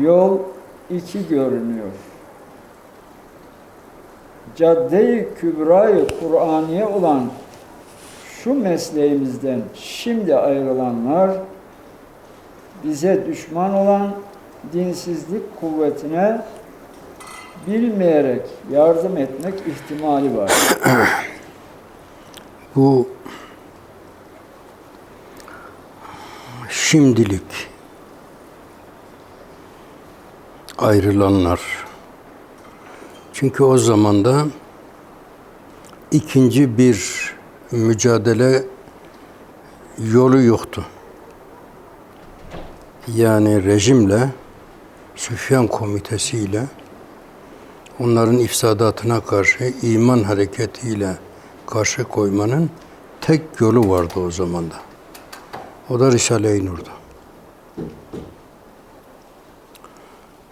yol iki görünüyor. Cadde-i Kübra-i olan şu mesleğimizden şimdi ayrılanlar bize düşman olan dinsizlik kuvvetine bilmeyerek yardım etmek ihtimali var. Bu şimdilik ayrılanlar. Çünkü o zamanda ikinci bir mücadele yolu yoktu. Yani rejimle, Süfyan komitesiyle onların ifsadatına karşı iman hareketiyle karşı koymanın tek yolu vardı o zamanda. O da Risale-i Nur'du.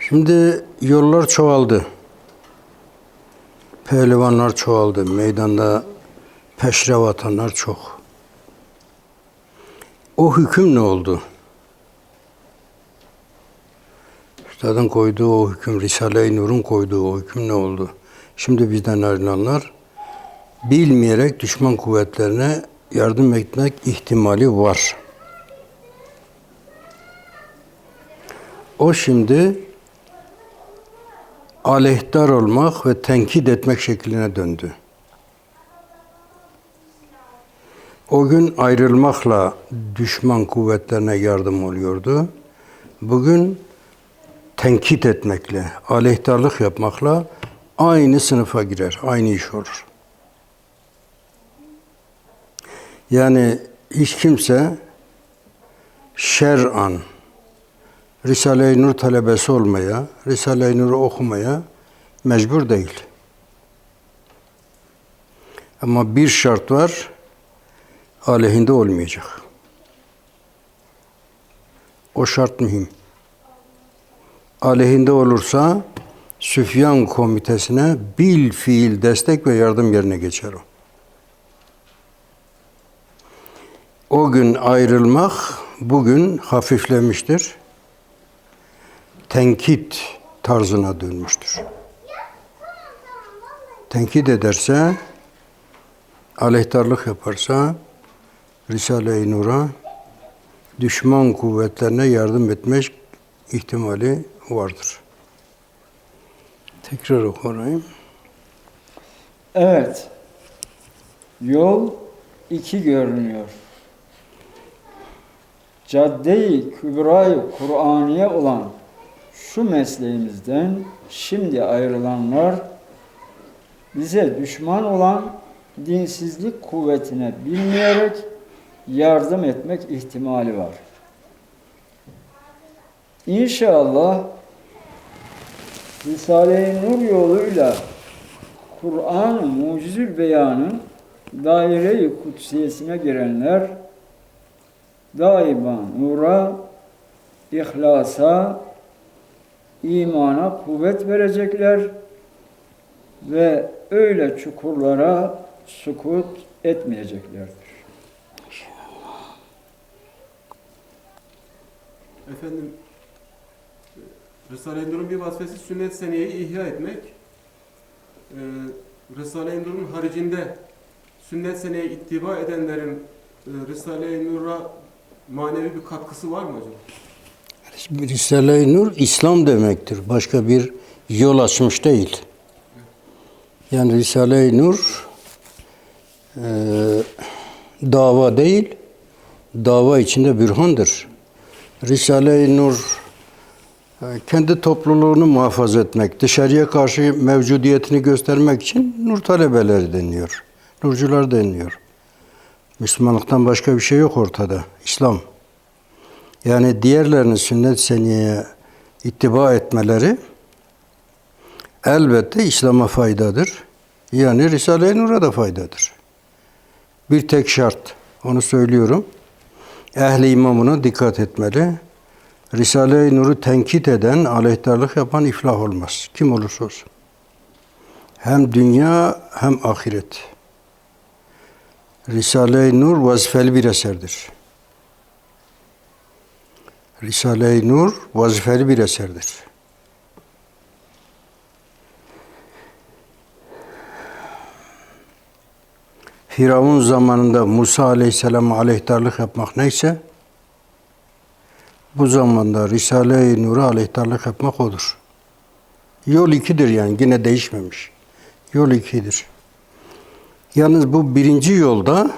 Şimdi yollar çoğaldı. Pehlivanlar çoğaldı. Meydanda peşrev atanlar çok. O hüküm ne oldu? Üstadın koyduğu o hüküm, Risale-i Nur'un koyduğu o hüküm ne oldu? Şimdi bizden ayrılanlar bilmeyerek düşman kuvvetlerine yardım etmek ihtimali var. O şimdi aleyhdar olmak ve tenkit etmek şekline döndü. O gün ayrılmakla düşman kuvvetlerine yardım oluyordu. Bugün tenkit etmekle, aleyhtarlık yapmakla aynı sınıfa girer, aynı iş olur. Yani hiç kimse şer'an Risale-i Nur talebesi olmaya, Risale-i Nur'u okumaya mecbur değil. Ama bir şart var, aleyhinde olmayacak. O şart mühim. Aleyhinde olursa Süfyan komitesine bil fiil destek ve yardım yerine geçer o. O gün ayrılmak bugün hafiflemiştir. Tenkit tarzına dönmüştür. Tenkit ederse, aleyhtarlık yaparsa, Risale-i Nur'a düşman kuvvetlerine yardım etmek ihtimali vardır. Tekrar okuyayım. Evet. Yol iki görünüyor. Cadde-i Kübra-i Kur'aniye olan şu mesleğimizden şimdi ayrılanlar bize düşman olan dinsizlik kuvvetine bilmeyerek yardım etmek ihtimali var. İnşallah Risale-i Nur yoluyla Kur'an-ı Mucizül Beyan'ın daire-i kutsiyesine girenler daima nura, ihlasa, imana kuvvet verecekler ve öyle çukurlara sukut etmeyeceklerdir. Efendim, Risale-i Nur'un bir vazifesi sünnet seneyi ihya etmek. Ee, Risale-i Nur'un haricinde sünnet seneye ittiba edenlerin e, Risale-i Nur'a manevi bir katkısı var mı hocam? Risale-i Nur İslam demektir. Başka bir yol açmış değil. Yani Risale-i Nur e, dava değil, dava içinde bürhandır. Risale-i Nur e, kendi topluluğunu muhafaza etmek, dışarıya karşı mevcudiyetini göstermek için nur talebeleri deniliyor. Nurcular deniliyor. Müslümanlıktan başka bir şey yok ortada. İslam. Yani diğerlerinin sünnet seniyeye ittiba etmeleri elbette İslam'a faydadır. Yani Risale-i Nur'a da faydadır. Bir tek şart, onu söylüyorum. Ehli imamına dikkat etmeli. Risale-i Nur'u tenkit eden, aleyhtarlık yapan iflah olmaz. Kim olursa olsun. Hem dünya hem ahiret. Risale-i Nur vazifeli bir eserdir. Risale-i Nur vazifeli bir eserdir. Firavun zamanında Musa Aleyhisselam'a aleyhtarlık yapmak neyse, bu zamanda Risale-i Nur'a aleyhtarlık yapmak odur. Yol ikidir yani, yine değişmemiş. Yol ikidir. Yalnız bu birinci yolda,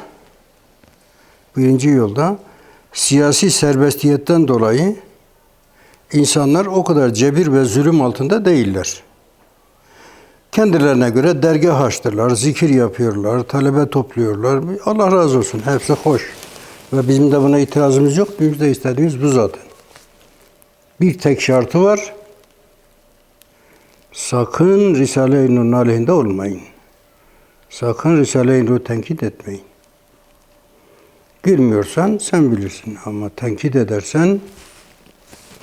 birinci yolda siyasi serbestiyetten dolayı insanlar o kadar cebir ve zulüm altında değiller. Kendilerine göre dergah açtılar, zikir yapıyorlar, talebe topluyorlar. Allah razı olsun, hepsi hoş. Ve bizim de buna itirazımız yok. Bizim de istediğimiz bu zaten. Bir tek şartı var. Sakın Risale-i Nur'un aleyhinde olmayın. Sakın Risale-i Nur'u tenkit etmeyin. Girmiyorsan sen bilirsin ama tenkit edersen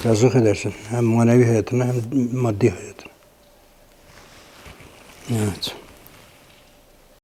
yazık edersin. Hem manevi hayatına hem maddi hayatına. Evet.